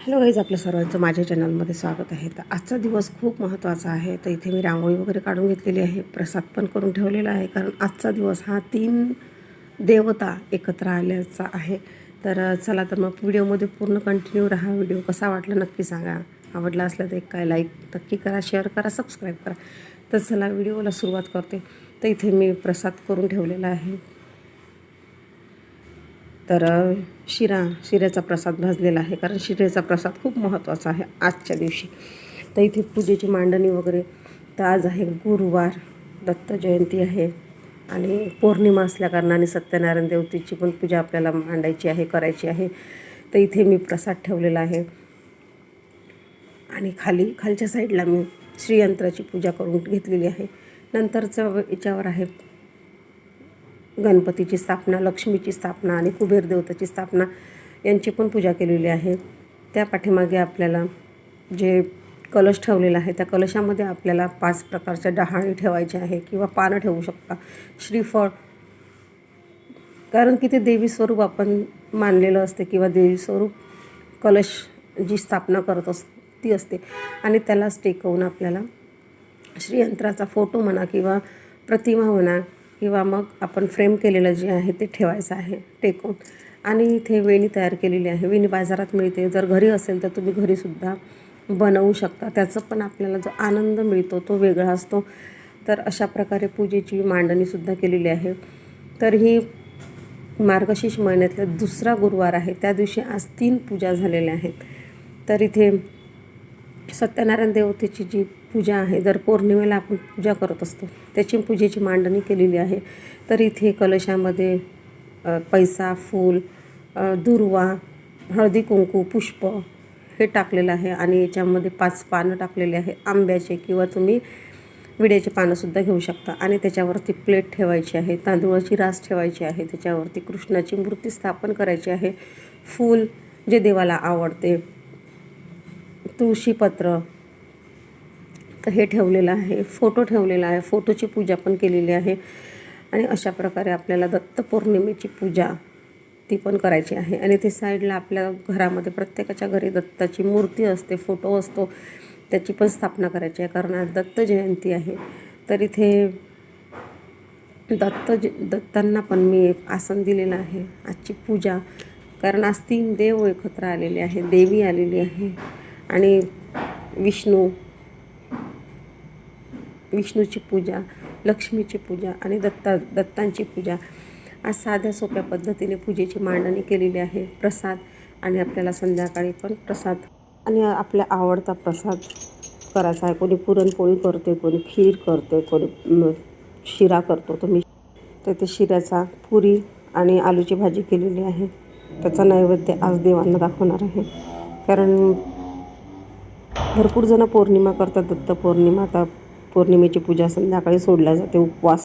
Hello guys आपलं सर्वांचं माझ्या चॅनलमध्ये स्वागत आहे. तर आजचा दिवस खूप महत्त्वाचा आहे. तर इथे मी रांगोळी वगैरे काढून घेतलेली आहे प्रसाद पण करून ठेवलेला आहे कारण आजचा दिवस हा तीन देवता एकत्र आल्याचा आहे. तर चला तर मग व्हिडिओमध्ये पूर्ण कंटिन्यू राहा. व्हिडिओ कसा वाटला नक्की सांगा. आवडला असला तर एक काय लाईक नक्की करा शेअर करा सबस्क्राईब करा. तर चला व्हिडिओला सुरुवात करते. तर इथे मी प्रसाद करून ठेवलेला आहे. तर शिरा शिऱ्याचा प्रसाद भाजलेला आहे. कारण शिऱ्याचा प्रसाद खूप महत्त्वाचा आहे आजच्या दिवशी. तर इथे पूजेची मांडणी वगैरे तर आज आहे गुरुवार दत्त जयंती आहे. आणि पौर्णिमा असल्याकारणाने सत्यनारायण देवतेची पण पूजा आपल्याला मांडायची आहे करायची आहे. तर इथे मी प्रसाद ठेवलेला आहे. आणि खाली खालच्या साईडला मी श्रीयंत्राची पूजा करून घेतलेली आहे. नंतरचं याच्यावर आहे गणपतीची स्थापना लक्ष्मीची स्थापना आणि कुबेर देवताची स्थापना यांची पण पूजा केलेली आहे. त्या पाठीमागे आपल्याला जे कलश ठेवलेला आहे त्या कलशामध्ये आपल्याला पाच प्रकारच्या डहाणी ठेवायची आहे किंवा पानं ठेवू शकता. श्रीफळ. कारण की ते देवी स्वरूप आपण मानलेलं असते किंवा देवी स्वरूप कलश जी स्थापना करत अस ती असते. आणि त्यालाच टेकवून आपल्याला श्रीयंत्राचा फोटो म्हणा किंवा प्रतिमा म्हणा किंवा मग आपण फ्रेम केलेलं जे आहे ते ठेवायचं आहे टेकून आणि इथे वेणी तयार केलेली आहे. वेणी बाजारात मिळते. जर घरी असेल तर तुम्ही घरीसुद्धा बनवू शकता. त्याचं पण आपल्याला जो आनंद मिळतो तो वेगळा असतो. तर अशा प्रकारे पूजेची मांडणीसुद्धा केलेली आहे. तर ही मार्गशीर्ष महिन्यातला दुसरा गुरुवार आहे. त्या दिवशी आज तीन पूजा झालेल्या आहेत. तर इथे सत्यनारायण देवतेची जी पूजा आहे दर पौर्णिमेला आपण पूजा करत असतो. त्याची पूजेची मांडणी केलेली आहे. तर इथे कलशामध्ये पैसा फूल दुर्वा हळदी कुंकू पुष्प हे टाकलेलं आहे आणि याच्यामध्ये पाच पानं टाकलेले आहे. आंब्याचे किंवा तुम्ही विड्याचे पानंसुद्धा घेऊ शकता. आणि त्याच्यावरती प्लेट ठेवायची आहे तांदूळाची रास ठेवायची आहे त्याच्यावरती कृष्णाची मूर्ती स्थापन करायची आहे. फूल जे देवाला आवडते तुळशीपत्र. तर हे ठेवलेलं आहे. फोटो ठेवलेला आहे. फोटोची पूजा पण केलेली आहे. आणि अशा प्रकारे आपल्याला दत्त पौर्णिमेची पूजा ती पण करायची आहे. आणि ते साईडला आपल्या घरामध्ये प्रत्येकाच्या घरी दत्ताची मूर्ती असते फोटो असतो त्याची पण स्थापना करायची आहे. कारण आज दत्त जयंती आहे. तर इथे दत्त ज दत्तांना पण मी एक आसन दिलेलं आहे. आजची पूजा. कारण आज तीन देव एकत्र आलेले आहे देवी आलेली आहे. आणि विष्णू विष्णूची पूजा लक्ष्मीची पूजा आणि दत्ता दत्तांची पूजा. आज साध्या सोप्या पद्धतीने पूजेची मांडणी केलेली आहे. प्रसाद आणि आपल्याला संध्याकाळी पण प्रसाद आणि आपला आवडता प्रसाद करायचा आहे. कोणी पुरणपोळी करते कोणी खीर करते कोणी शिरा करतो. तर मी तर ते शिऱ्याचा पुरी आणि आलूची भाजी केलेली आहे. त्याचा नैवेद्य आज देवांना दाखवणार आहे. कारण भरपूर जण पौर्णिमा करतात दत्त पौर्णिमा आता पौर्णिमेची पूजा संध्याकाळी सोडल्या जाते उपवास.